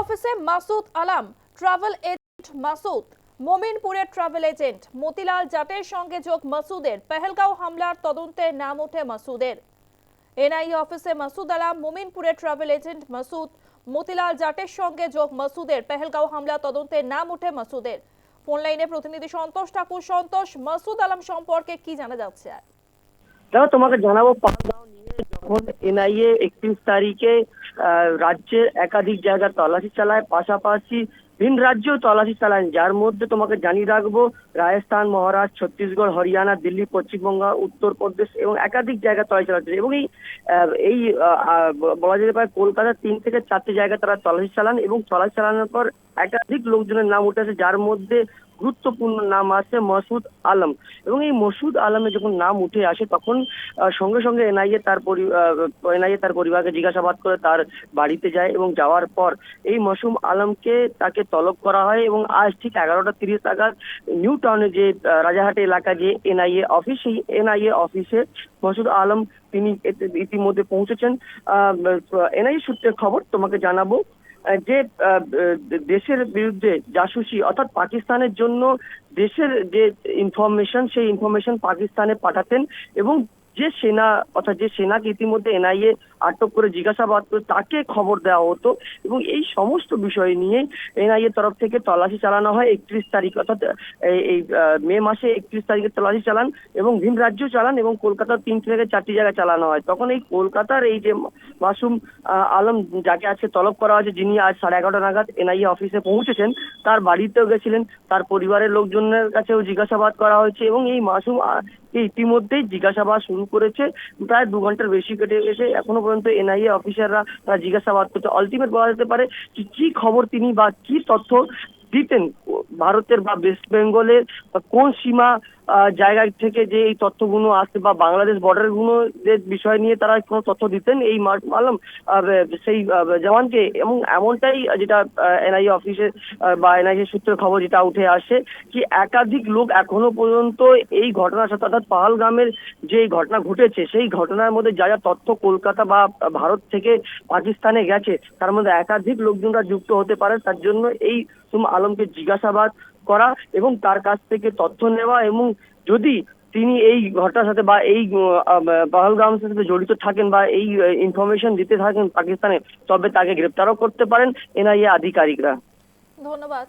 অফিসে Masud Alam, travel agent Masud মমিনপুরের travel agent Motilal জাটের সঙ্গে যোগ মাসুদের পেহেলগাঁও হামলার তদন্তে নাম ওঠে মাসুদের। এনআইএ অফিসে মাসুদ আলাম মমিনপুরের ট্রাভেল এজেন্ট মাসুদ, মতিলাল জাটের সঙ্গে যোগ মাসুদের পেহেলগাঁও হামলা তদন্তে নাম ওঠে মাসুদের। ফোন লাইনে প্রতিনিধি সন্তোষ ঠাকুর। সন্তোষ, মাসুদ আলম সম্পর্কে কি জানা যাচ্ছে? আর তোমাকে জানাব যখন এনআইএ একত্রিশ তারিখে রাজ্যের একাধিক জায়গা তল্লাশি চালায়। পাশাপাশি ভিন রাজ্যেও তল্লাশি চালায়। যার মধ্যে তোমাকে জানিয়ে রাখব, রাজস্থান, মহারাষ্ট্র, ছত্তিশগড়, হরিয়ানা, দিল্লি, পশ্চিমবঙ্গ, উত্তরপ্রদেশ এবং একাধিক জায়গা তল্লাশি চালাচ্ছে। এবং এই এই বলা যেতে পারে কলকাতার তিন থেকে চারটি জায়গায় তারা তল্লাশি চালান এবং তল্লাশি চালানোর পর একাধিক লোকজনের নাম উঠে যার মধ্যে গুরুত্বপূর্ণ নাম আছে মসুদ আলম। এবং এই মসুদ আলমের যখন নাম উঠে আসে, তখন সঙ্গে সঙ্গে এনআইএ তার এনআইএ তার পরিবারকে জিজ্ঞাসাবাদ করে তার বাড়িতে যায় এবং যাওয়ার পর এই মসুম আলমকে তাকে তলব করা হয় এবং আজ ঠিক এগারোটা তিরিশ নাগাদ নিউ টাউনে যে রাজাহাট এলাকা যে এনআইএ অফিস, সেই এনআইএ অফিসে মসুদ আলম তিনি ইতিমধ্যে পৌঁছেছেন। এনআইএ সূত্রে খবর, তোমাকে জানাব যে দেশের বিরুদ্ধে জাসুসি অর্থাৎ পাকিস্তানের জন্য দেশের যে ইনফরমেশন সেই ইনফরমেশন পাকিস্তানে পাঠাতেন এবং যে সেনা অর্থাৎ যে সেনাকে ইতিমধ্যে এনআইএ আটক করে জিজ্ঞাসাবাদ করে তাকে খবর দেওয়া হতো এবং এই সমস্ত বিষয় নিয়ে এনআইএ তরফ থেকে তল্লাশি চালানো হয় একত্রিশ তারিখ অর্থাৎ এই এই, মে মাসে একত্রিশ তারিখে তল্লাশি চালান এবং ভিন রাজ্য চালান এবং কলকাতার তিন থেকে চারটি জায়গায় চালানো হয়। তখন এই কলকাতার এই যে মাসুম আলম যাকে আজকে তলব করা হয়েছে, যিনি আজ সাড়ে এগারোটা নাগাদ এনআইএ অফিসে পৌঁছেছেন, তার বাড়িতেও গেছিলেন, তার পরিবারের লোকজনের কাছেও জিজ্ঞাসাবাদ করা হয়েছে এবং এই মাসুম ইতিমধ্যেই জিজ্ঞাসাবাদ শুরু করেছে। প্রায় দু ঘণ্টার বেশি কেটে গেছে। এখনও পর্যন্ত এনআইএ অফিসাররা তারা জিজ্ঞাসাবাদ করছে। আলটিমেট বলা যেতে পারে কি খবর তিনি বা কি তথ্য দিতেন, ভারতের বা ওয়েস্ট বেঙ্গলের কোন সীমা জায়গা থেকে যে এই তথ্যগুলো আসছে বা বাংলাদেশ বর্ডারগুলো বিষয় নিয়ে তারা কোনো তথ্য দিতেন? এই মাসুম আলম সেই জওয়ানকে এবং এমনটাই যেটা এনআইএ অফিসে বা এনআইএ সূত্রে খবর যেটা উঠে আসে কি একাধিক লোক এখনও পর্যন্ত এই ঘটনার সাথে, অর্থাৎ পাহালগামের যে ঘটনা ঘটেছে, সেই ঘটনার মধ্যে যা যা তথ্য কলকাতা বা ভারত থেকে পাকিস্তানে গেছে, তার মধ্যে একাধিক লোকজনরা যুক্ত হতে পারে। তার জন্য এই সুম আলমকে জিজ্ঞাসাবাদ করা এবং তার কাছ থেকে তথ্য নেওয়া এবং যদি তিনি এই ঘটনার সাথে বা এই পাহলগামের সাথে জড়িত থাকেন বা এই ইনফরমেশন দিতে থাকেন পাকিস্তানে, তবে তাকে গ্রেপ্তারও করতে পারেন এনআইএ আধিকারিকরা। ধন্যবাদ।